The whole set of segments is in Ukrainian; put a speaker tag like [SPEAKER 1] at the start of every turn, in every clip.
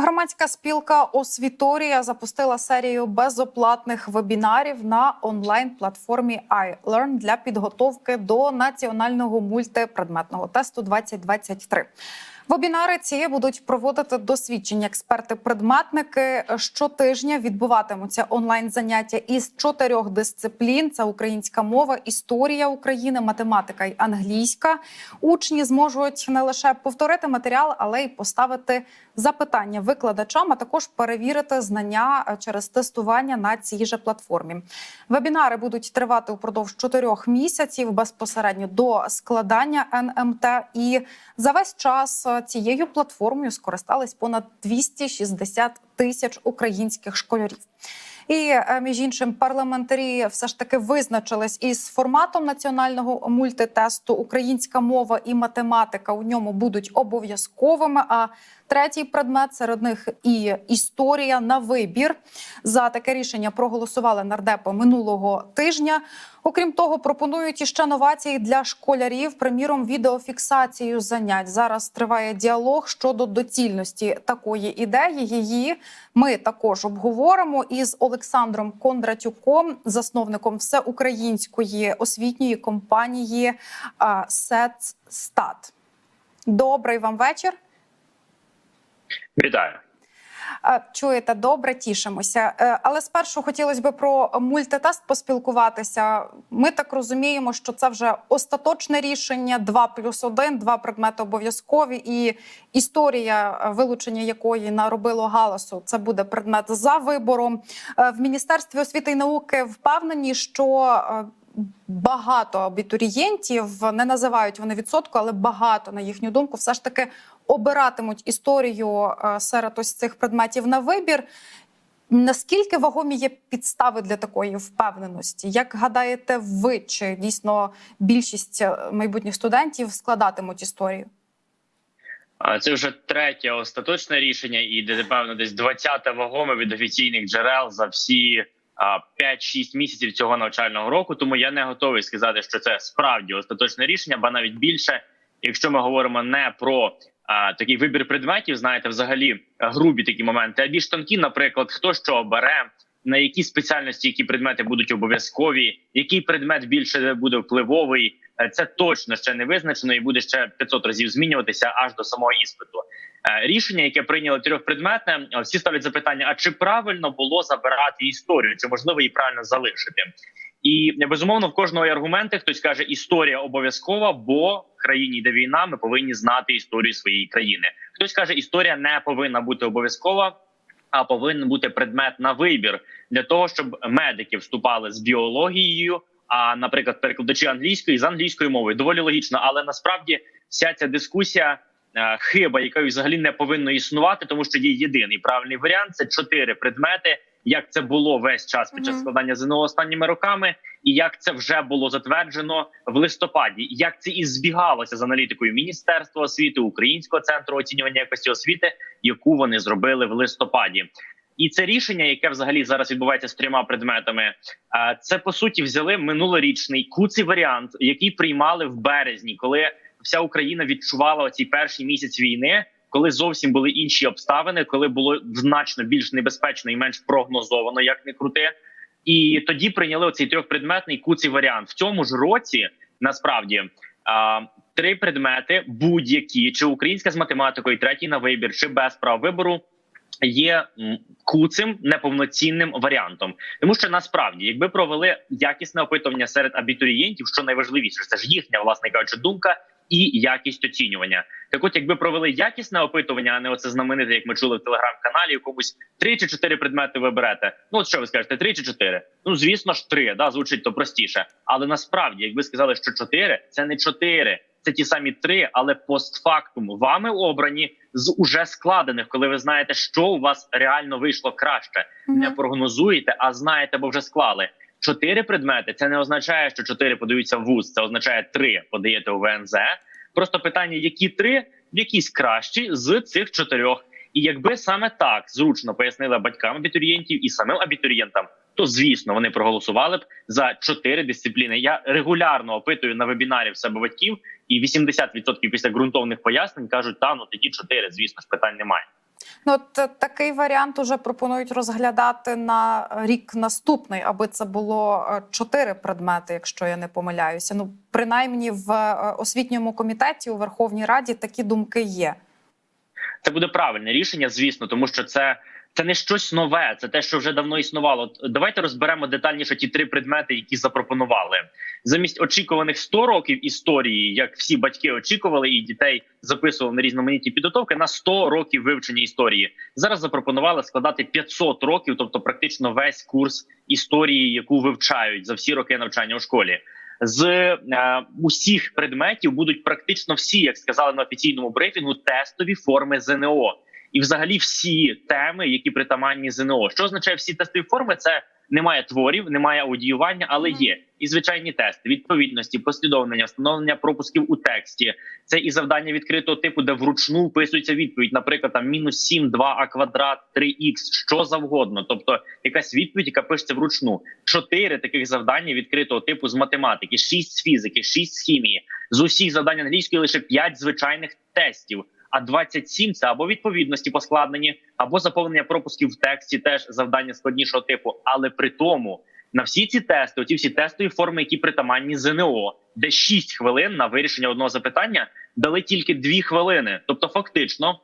[SPEAKER 1] Громадська спілка Освіторія запустила серію безоплатних вебінарів на онлайн-платформі iLearn для підготовки до національного мультипредметного тесту 2023. Вебінари ці будуть проводити досвідчені експерти-предметники. Щотижня відбуватимуться онлайн заняття із чотирьох дисциплін: це українська мова, історія України, математика й англійська. Учні зможуть не лише повторити матеріал, але й поставити запитання викладачам, а також перевірити знання е, через тестування на цій же платформі. Вебінари будуть тривати упродовж чотирьох місяців безпосередньо до складання НМТ. І за весь час е, цією платформою скористались понад 260 тисяч українських школярів. І е, між іншим, парламентарі все ж таки визначились із форматом національного мультитесту. Українська мова і математика у ньому будуть обов'язковими. А третій предмет серед них і історія на вибір. За таке рішення проголосували нардепи минулого тижня. Окрім того, пропонують іще новації для школярів, приміром, відеофіксацію занять. Зараз триває діалог щодо доцільності такої ідеї. Її ми також обговоримо із Олександром Кондратюком, засновником всеукраїнської освітньої компанії «Сетстат». Добрий вам вечір.
[SPEAKER 2] Вітаю.
[SPEAKER 1] Чуєте, добре, тішимося. Е, Але спершу хотілося б про мультитест поспілкуватися. Ми так розуміємо, що це вже остаточне рішення: 2 плюс 1, два предмети обов'язкові, і історія, е, вилучення якої наробило галасу, це буде предмет за вибором. Е, В міністерстві освіти і науки впевнені, що Багато абітурієнтів не називають вони відсотку, але багато на їхню думку, все ж таки обиратимуть історію е, серед ось цих предметів на вибір. Наскільки вагомі є підстави для такої впевненості? Як гадаєте, ви чи дійсно більшість е, майбутніх студентів складатимуть історію?
[SPEAKER 2] Це вже третє остаточне рішення, і де напевно десь 20-те вагоме від офіційних джерел за всі а, 5-6 місяців цього навчального року. Тому я не готовий сказати, що це справді остаточне рішення, ба навіть більше, якщо ми говоримо не про такий вибір предметів, знаєте, взагалі грубі такі моменти, а більш тонкі, наприклад, хто що обере. На які спеціальності, які предмети будуть обов'язкові, який предмет більше буде впливовий, Е, це точно ще не визначено і буде ще 500 разів змінюватися аж до самого іспиту. Е, Рішення, яке прийняло трьохпредметне, е, всі ставлять запитання: а чи правильно було забирати історію, чи можливо її правильно залишити? І безумовно в кожного є аргументи. Хтось каже, історія обов'язкова, бо в країні йде війна. Ми повинні знати історію своєї країни. Хтось каже, історія не повинна бути обов'язкова. А повинен бути предмет на вибір для того, щоб медики вступали з біологією. А, наприклад, перекладачі англійської з англійською мовою доволі логічно, але насправді вся ця дискусія е, хиба, яка взагалі не повинна існувати, тому що є єдиний правильний варіант це чотири предмети. Як це було весь час під час складання ЗНО останніми роками, і як це вже було затверджено в листопаді, як це і збігалося з аналітикою Міністерства освіти, Українського центру оцінювання якості освіти, яку вони зробили в листопаді. І це рішення, яке взагалі зараз відбувається з трьома предметами, е, це по суті взяли минулорічний куций варіант, який приймали в березні, коли вся Україна відчувала оцій перший місяць війни, коли зовсім були інші обставини, коли було значно більш небезпечно і менш прогнозовано, як не крути. І тоді прийняли оцей трьохпредметний куций варіант в цьому ж році. Насправді а, три предмети, будь-які чи українська з математикою, третій на вибір, чи без права вибору є куцим неповноцінним варіантом, тому що насправді, якби провели якісне опитування серед абітурієнтів, що найважливіше, це ж їхня власне кажучи, думка і якість оцінювання. Так, от, якби провели якісне опитування, а не оце знамените, як ми чули в телеграм-каналі, якомусь три чи чотири предмети ви берете. Ну от що ви скажете, три чи чотири? Ну звісно ж, три да звучить то простіше, але насправді, якби сказали, що чотири, це не чотири. Це ті самі три, але постфактум вами обрані з уже складених, коли ви знаєте, що у вас реально вийшло краще. Не прогнозуєте, а знаєте, бо вже склали чотири предмети. Це не означає, що чотири подаються в вуз. Це означає три подаєте у ВНЗ. Просто питання, які три, якісь кращі з цих чотирьох. І якби саме так зручно пояснили батькам абітурієнтів і самим абітурієнтам, то звісно вони проголосували б за чотири дисципліни. Я регулярно опитую на вебінарі в себе батьків, і 80% після ґрунтовних пояснень кажуть, та ну тоді чотири, звісно ж питань немає.
[SPEAKER 1] Ну, от е, такий варіант уже пропонують розглядати на рік наступний, аби це було е, чотири предмети, якщо я не помиляюся. Ну, принаймні в е, освітньому комітеті у Верховній Раді такі думки є.
[SPEAKER 2] Це буде правильне рішення, звісно, тому що це. Це не щось нове, це те, що вже давно існувало. Давайте розберемо детальніше ті три предмети, які запропонували замість очікуваних 100 років історії, як всі батьки очікували, і дітей записували на різноманітні підготовки на 100 років вивчення історії. Зараз запропонували складати 500 років, тобто практично весь курс історії, яку вивчають за всі роки навчання у школі. З е, усіх предметів будуть практично всі, як сказали на офіційному брифінгу, тестові форми ЗНО. І, взагалі, всі теми, які притаманні ЗНО. Що означає всі тестові форми? Це немає творів, немає аудіювання, але є і звичайні тести відповідності, послідовнення, встановлення пропусків у тексті. Це і завдання відкритого типу, де вручну вписується відповідь, наприклад, там мінус 7, 2 а квадрат, 3х, що завгодно. Тобто якась відповідь, яка пишеться вручну. Чотири таких завдання відкритого типу з математики, шість з фізики, шість з хімії. З усіх завдань англійської лише п'ять звичайних тестів. А 27 – це або відповідності поскладнені, або заповнення пропусків в тексті, теж завдання складнішого типу. Але при тому на всі ці тести, оті всі тестові форми, які притаманні ЗНО, де 6 хвилин на вирішення одного запитання дали тільки 2 хвилини. Тобто, фактично,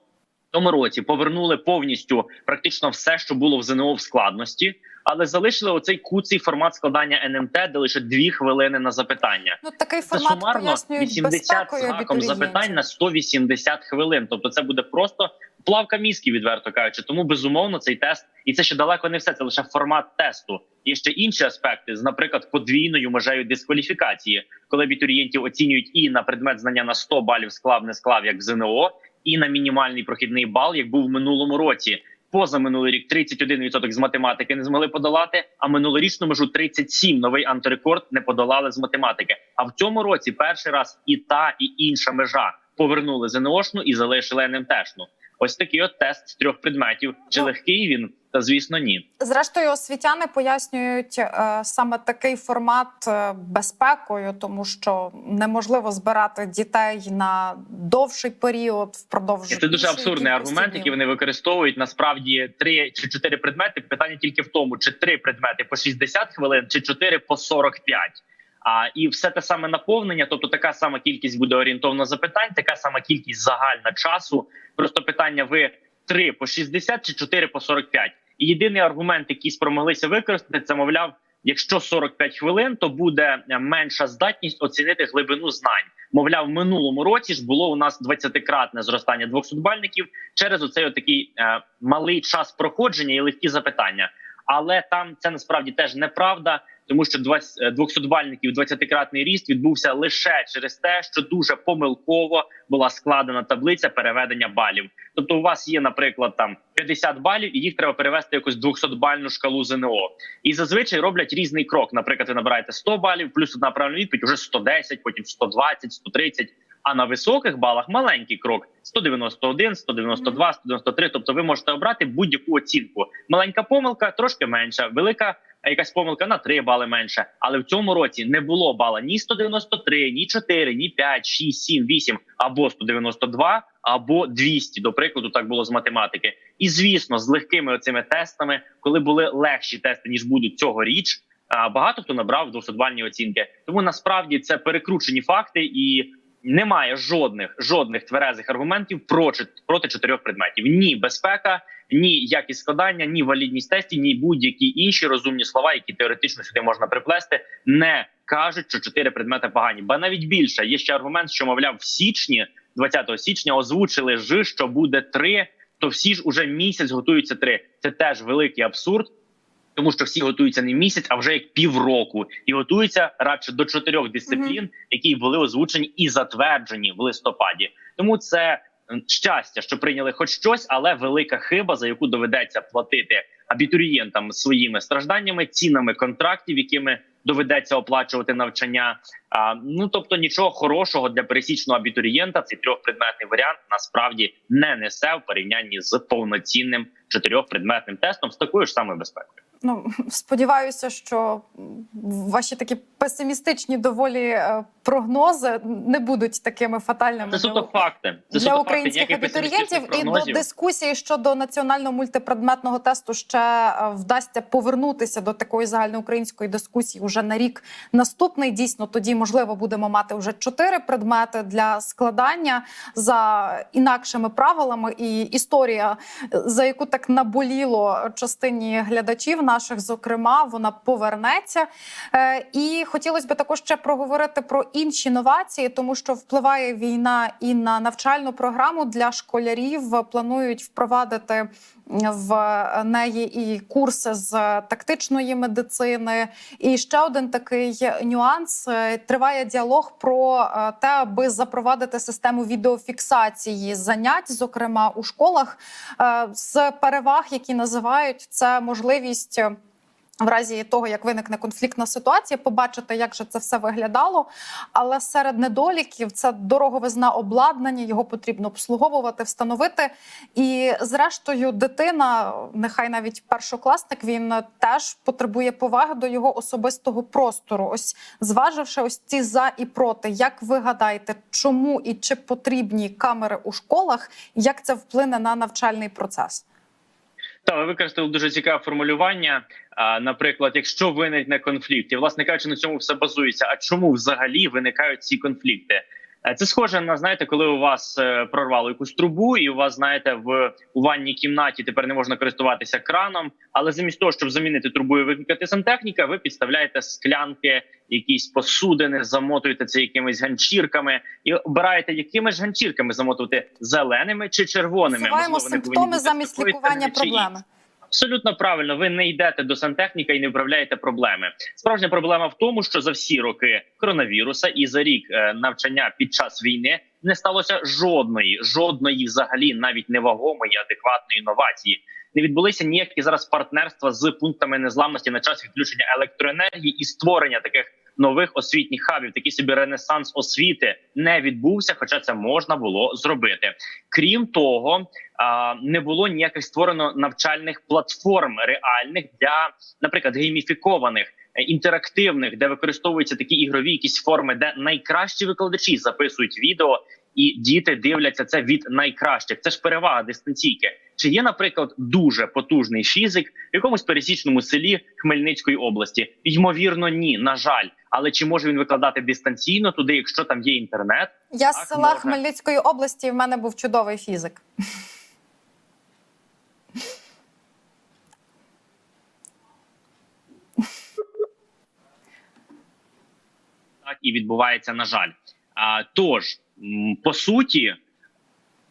[SPEAKER 2] тому році повернули повністю практично все, що було в ЗНО в складності, але залишили оцей куций формат складання НМТ, де лише 2 хвилини на запитання.
[SPEAKER 1] Ну такий
[SPEAKER 2] Це сумарно
[SPEAKER 1] пояснюють
[SPEAKER 2] 80 з гаком запитань на 180 хвилин. Тобто, це буде просто плавка мізки, відверто кажучи. Тому безумовно цей тест, і це ще далеко не все. Це лише формат тесту. Є ще інші аспекти, з, наприклад, подвійною межею дискваліфікації, коли абітурієнтів оцінюють і на предмет знання на 100 балів склав, не склав, як в ЗНО, і на мінімальний прохідний бал, як був в минулому році. Поза минулий рік 31% з математики не змогли подолати. А минулорічну межу 37 новий антирекорд не подолали з математики. А в цьому році перший раз і та, і інша межа повернули ЗНОшну і залишили НМТшну. Ось такий от тест з трьох предметів. Чи
[SPEAKER 1] Ну.
[SPEAKER 2] легкий він? Та звісно, ні.
[SPEAKER 1] Зрештою, освітяни пояснюють е, саме такий формат е, безпекою, тому що неможливо збирати дітей на довший період впродовж
[SPEAKER 2] Це дуже абсурдний аргумент,
[SPEAKER 1] днів.
[SPEAKER 2] який вони використовують. Насправді три чи чотири предмети. Питання тільки в тому, чи три предмети по 60 хвилин, чи чотири по 45. А і все те саме наповнення, тобто така сама кількість буде орієнтовно запитань, така сама кількість загальна часу. Просто питання: ви 3 по 60 чи 4 по 45. І єдиний аргумент, який спромоглися використати, це мовляв, якщо 45 хвилин, то буде е, менша здатність оцінити глибину знань. Мовляв, в минулому році ж було у нас 20-кратне зростання 200-бальників через оцей отакий е, малий час проходження і легкі запитання. Але там це насправді теж неправда, тому що 20, е, 200-бальників 20-кратний ріст відбувся лише через те, що дуже помилково була складена таблиця переведення балів. Тобто, у вас є, наприклад, там 50 балів, і їх треба перевести в якусь 200-бальну шкалу ЗНО. І зазвичай роблять різний крок. Наприклад, ви набираєте 100 балів, плюс одна правильна відповідь, уже 110, потім 120, 130. А на високих балах маленький крок 191, 192, 193. Тобто ви можете обрати будь-яку оцінку. Маленька помилка трошки менша, велика якась помилка на 3 бали менше. Але в цьому році не було бала ні 193, ні 4, ні 5, 6, 7, 8, або 192, або 200, До прикладу, так було з математики. І звісно, з легкими оцими тестами, коли були легші тести ніж будуть цьогоріч, багато хто набрав 200-бальні оцінки. Тому насправді це перекручені факти і. Немає жодних жодних тверезих аргументів проти проти чотирьох предметів: ні безпека, ні якість складання, ні валідність тестів, ні будь-які інші розумні слова, які теоретично сюди можна приплести, не кажуть, що чотири предмети погані. Ба навіть більше є ще аргумент, що мовляв, в січні, 20 січня, озвучили ж, що буде три. То всі ж уже місяць готуються три. Це теж великий абсурд. Тому що всі готуються не місяць, а вже як півроку, і готуються радше до чотирьох дисциплін, які були озвучені і затверджені в листопаді. Тому це щастя, що прийняли хоч щось, але велика хиба, за яку доведеться платити абітурієнтам своїми стражданнями, цінами контрактів, якими доведеться оплачувати навчання. А, ну тобто нічого хорошого для пересічного абітурієнта цей трьохпредметний варіант насправді не несе в порівнянні з повноцінним чотирьохпредметним тестом з такою ж самою безпекою.
[SPEAKER 1] Ну сподіваюся, що ваші такі песимістичні доволі е, прогнози не будуть такими фатальними
[SPEAKER 2] Це суто
[SPEAKER 1] для,
[SPEAKER 2] факти. Це
[SPEAKER 1] для
[SPEAKER 2] суто
[SPEAKER 1] українських
[SPEAKER 2] факти.
[SPEAKER 1] Абітурієнтів. І до дискусії щодо національного мультипредметного тесту ще е, вдасться повернутися до такої загальноукраїнської дискусії вже на рік наступний. Дійсно, тоді можливо будемо мати вже чотири предмети для складання за інакшими правилами. І історія, е, за яку так наболіло частині глядачів наших, зокрема, вона повернеться. Е, І хотілося б також ще проговорити про інші новації, тому що впливає війна і на навчальну програму для школярів. Планують впровадити в неї і курси з тактичної медицини. І ще один такий нюанс: Е, триває діалог про е, те, аби запровадити систему відеофіксації занять, зокрема у школах, з переваг, які називають це можливість. В разі того, як виникне конфліктна ситуація, побачити, як же це все виглядало. Але серед недоліків це дороговизна обладнання, його потрібно обслуговувати, встановити. І зрештою, дитина, нехай навіть першокласник, він теж потребує поваги до його особистого простору. Ось зваживши ось ці за і проти, як ви гадаєте, чому і чи потрібні камери у школах, як це вплине на навчальний процес?
[SPEAKER 2] Та ви використали дуже цікаве формулювання. А, наприклад, якщо виникне конфлікт, і власне кажучи, на цьому все базується. А чому взагалі виникають ці конфлікти? Е, Це схоже на знаєте, коли у вас е, прорвало якусь трубу, і у вас знаєте в у ванній кімнаті тепер не можна користуватися краном. Але замість того, щоб замінити трубу і викликати сантехніка, ви підставляєте склянки, якісь посудини, замотуєте це якимись ганчірками і обираєте, якими ж ганчірками замотувати зеленими чи червоними. Можливо,
[SPEAKER 1] симптоми замість лікування проблеми.
[SPEAKER 2] Абсолютно правильно, ви не йдете до сантехніка і не вправляєте проблеми. Справжня проблема в тому, що за всі роки коронавіруса і за рік е, навчання під час війни не сталося жодної, жодної взагалі навіть невагомої адекватної інновації. Не відбулися ніякі зараз партнерства з пунктами незламності на час відключення електроенергії і створення таких нових освітніх хабів. Такий собі ренесанс освіти не відбувся, хоча це можна було зробити. Крім того, не було ніяких створено навчальних платформ реальних для, наприклад, гейміфікованих. е, Інтерактивних, де використовуються такі ігрові якісь форми, де найкращі викладачі записують відео, і діти дивляться це від найкращих. Це ж перевага дистанційки. Чи є, наприклад, дуже потужний фізик в якомусь пересічному селі Хмельницької області? Ймовірно, ні, на жаль. Але чи може він викладати дистанційно туди, якщо там є інтернет?
[SPEAKER 1] Я з села
[SPEAKER 2] можна.
[SPEAKER 1] Хмельницької області. В мене був чудовий фізик.
[SPEAKER 2] так і відбувається, на жаль. А тож, по суті,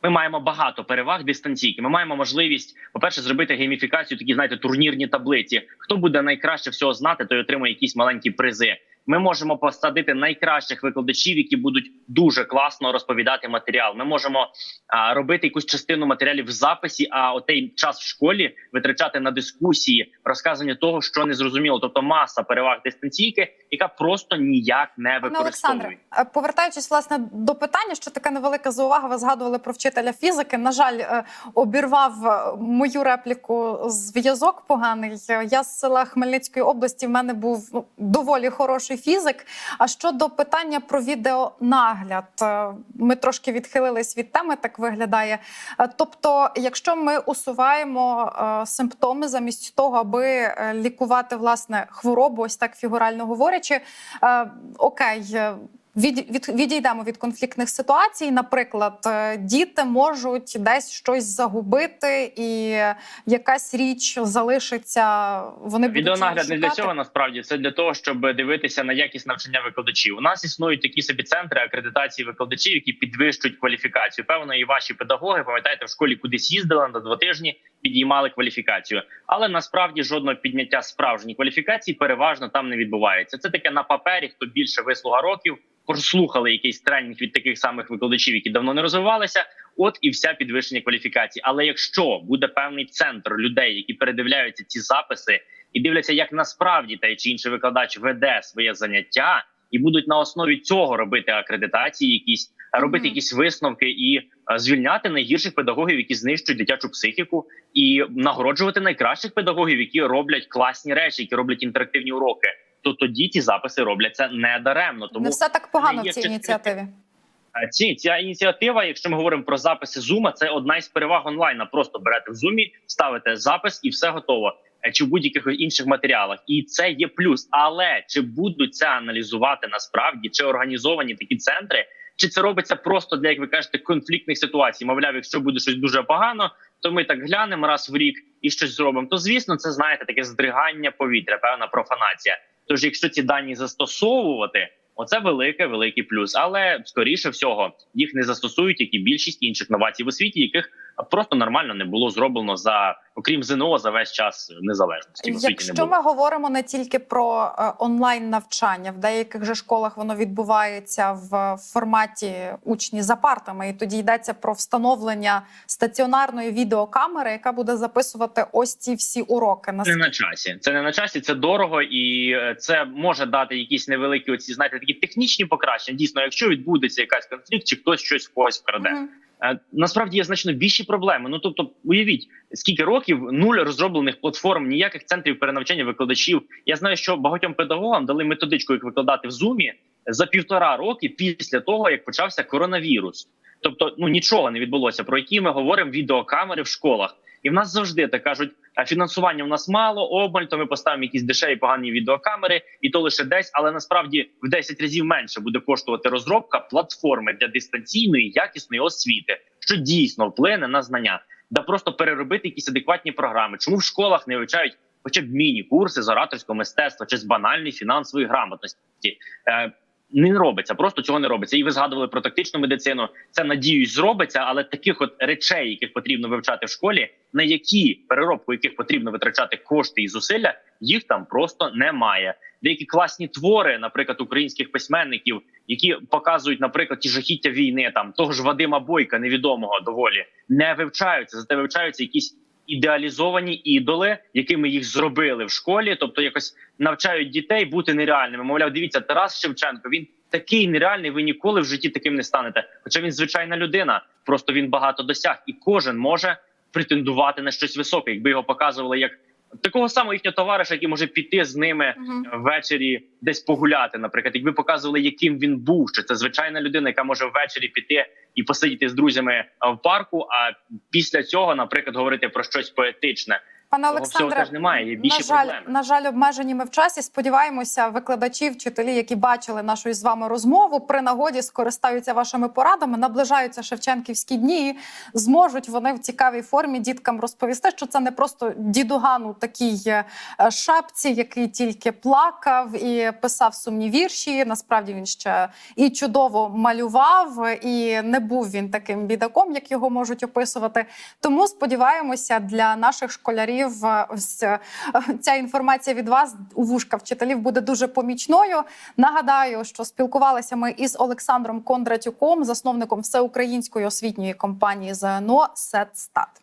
[SPEAKER 2] ми маємо багато переваг дистанційки. Ми маємо можливість, по-перше, зробити гейміфікацію, такі знаєте, турнірні таблиці. Хто буде найкраще всього знати, той отримує якісь маленькі призи. Ми можемо посадити найкращих викладачів, які будуть дуже класно розповідати матеріал. Ми можемо а, робити якусь частину матеріалів в записі, а отей час в школі витрачати на дискусії, розказування того, що не зрозуміло. Тобто маса переваг дистанційки, яка просто ніяк не
[SPEAKER 1] Пане Олександре, е, повертаючись власне до питання, що така невелика заувага, ви згадували про вчителя фізики. На жаль, е, обірвав е, мою репліку зв'язок поганий. Я з села Хмельницької області. В мене був ну, доволі хороший фізик. А щодо питання про відеонагляд, ми трошки відхилились від теми, так виглядає. Тобто, якщо ми усуваємо симптоми замість того, аби лікувати власне хворобу, ось так фігурально говорячи, е, окей. е, Від, від, відійдемо від конфліктних ситуацій. Наприклад, е, діти можуть десь щось загубити, і якась річ залишиться. Вони
[SPEAKER 2] Відеонагляд не для цього насправді це для того, щоб дивитися на якість навчання викладачів. У нас існують такі собі центри акредитації викладачів, які підвищують кваліфікацію. Певно, і ваші педагоги пам'ятаєте, в школі кудись їздили на два тижні, підіймали кваліфікацію. Але насправді жодного підняття справжньої кваліфікації переважно там не відбувається. Це таке на папері, хто більше вислуга років. Прослухали якийсь тренінг від таких самих викладачів, які давно не розвивалися. От і вся підвищення кваліфікації. Але якщо буде певний центр людей, які передивляються ці записи і дивляться, як насправді той чи інший викладач веде своє заняття, і будуть на основі цього робити акредитації, якісь робити
[SPEAKER 1] Мгм.
[SPEAKER 2] якісь висновки і звільняти найгірших педагогів, які знищують дитячу психіку, і нагороджувати найкращих педагогів, які роблять класні речі, які роблять інтерактивні уроки. то тоді ті записи робляться не даремно. Тому
[SPEAKER 1] Не все так погано в цій ініціативі.
[SPEAKER 2] Е, Ці ця ініціатива, якщо ми говоримо про записи Зума, це одна із переваг онлайна. Просто берете в зумі, ставите запис і все готово. Е, Чи в будь-яких інших матеріалах, і це є плюс. Але чи будуть це аналізувати насправді, чи організовані такі центри, чи це робиться просто для як ви кажете конфліктних ситуацій? Мовляв, якщо буде щось дуже погано, то ми так глянемо раз в рік і щось зробимо. То звісно, це знаєте таке здригання повітря, певна профанація. Тож, якщо ці дані застосовувати, оце велике, великий плюс. Але скоріше всього їх не застосують, як і більшість інших новацій в освіті, яких просто нормально не було зроблено за окрім ЗНО за весь час незалежності. Не
[SPEAKER 1] Якщо
[SPEAKER 2] було.
[SPEAKER 1] ми говоримо не тільки про е, онлайн навчання, в деяких же школах воно відбувається в форматі учні за партами, і тоді йдеться про встановлення стаціонарної відеокамери, яка буде записувати ось ці всі уроки.
[SPEAKER 2] Це не на часі. Це не на часі, це дорого, і е, це може дати якісь невеликі оці, знаєте, такі технічні покращення. Дійсно, якщо відбудеться якась конфлікт, чи хтось щось в когось вкраде.
[SPEAKER 1] Мгм.
[SPEAKER 2] Е, Насправді є значно більші проблеми. Ну тобто, уявіть, скільки років нуль розроблених платформ, ніяких центрів перенавчання викладачів. Я знаю, що багатьом педагогам дали методичку, як викладати в зумі за півтора роки після того, як почався коронавірус. Тобто, ну нічого не відбулося. Про які ми говоримо відеокамери в школах. І в нас завжди так кажуть: а фінансування в нас мало, обмаль, то ми поставимо якісь дешеві погані відеокамери, і то лише десь, але насправді в 10 разів менше буде коштувати розробка платформи для дистанційної якісної освіти, що дійсно вплине на знання, да просто переробити якісь адекватні програми. Чому в школах не вивчають хоча б міні-курси з ораторського мистецтва чи з банальної фінансової грамотності? Не робиться, просто цього не робиться. І ви згадували про тактичну медицину. Це надіюсь, зробиться, але таких от речей, яких потрібно вивчати в школі, на які переробку яких потрібно витрачати кошти і зусилля, їх там просто немає. Деякі класні твори, наприклад, українських письменників, які показують, наприклад, ті жахіття війни, там того ж Вадима Бойка, невідомого доволі, не вивчаються. Зате вивчаються якісь ідеалізовані ідоли, якими їх зробили в школі, тобто якось навчають дітей бути нереальними. Мовляв, дивіться, Тарас Шевченко. Він такий нереальний. Ви ніколи в житті таким не станете. Хоча він звичайна людина, просто він багато досяг, і кожен може претендувати на щось високе, якби його показували як такого самого їхнього товариша, який може піти з ними
[SPEAKER 1] Мгм.
[SPEAKER 2] ввечері десь погуляти. Наприклад, якби показували, яким він був, що це звичайна людина, яка може ввечері піти і посидіти з друзями в парку. А після цього, наприклад, говорити про щось поетичне.
[SPEAKER 1] Пане Олександре,
[SPEAKER 2] немає. Є більші
[SPEAKER 1] на жаль,
[SPEAKER 2] проблеми.
[SPEAKER 1] на жаль, обмежені ми в часі. Сподіваємося, викладачі, вчителі, які бачили нашу із вами розмову, при нагоді скористаються вашими порадами. Наближаються Шевченківські дні. і Зможуть вони в цікавій формі діткам розповісти, що це не просто дідуган у такій е, шапці, який тільки плакав і писав сумні вірші. Насправді він ще і чудово малював, і не був він таким бідаком, як його можуть описувати. Тому сподіваємося, для наших школярів е, ось е, ця інформація від вас у вушка вчителів буде дуже помічною. Нагадаю, що спілкувалися ми із Олександром Кондратюком, засновником всеукраїнської освітньої компанії ЗНО «Сетстат».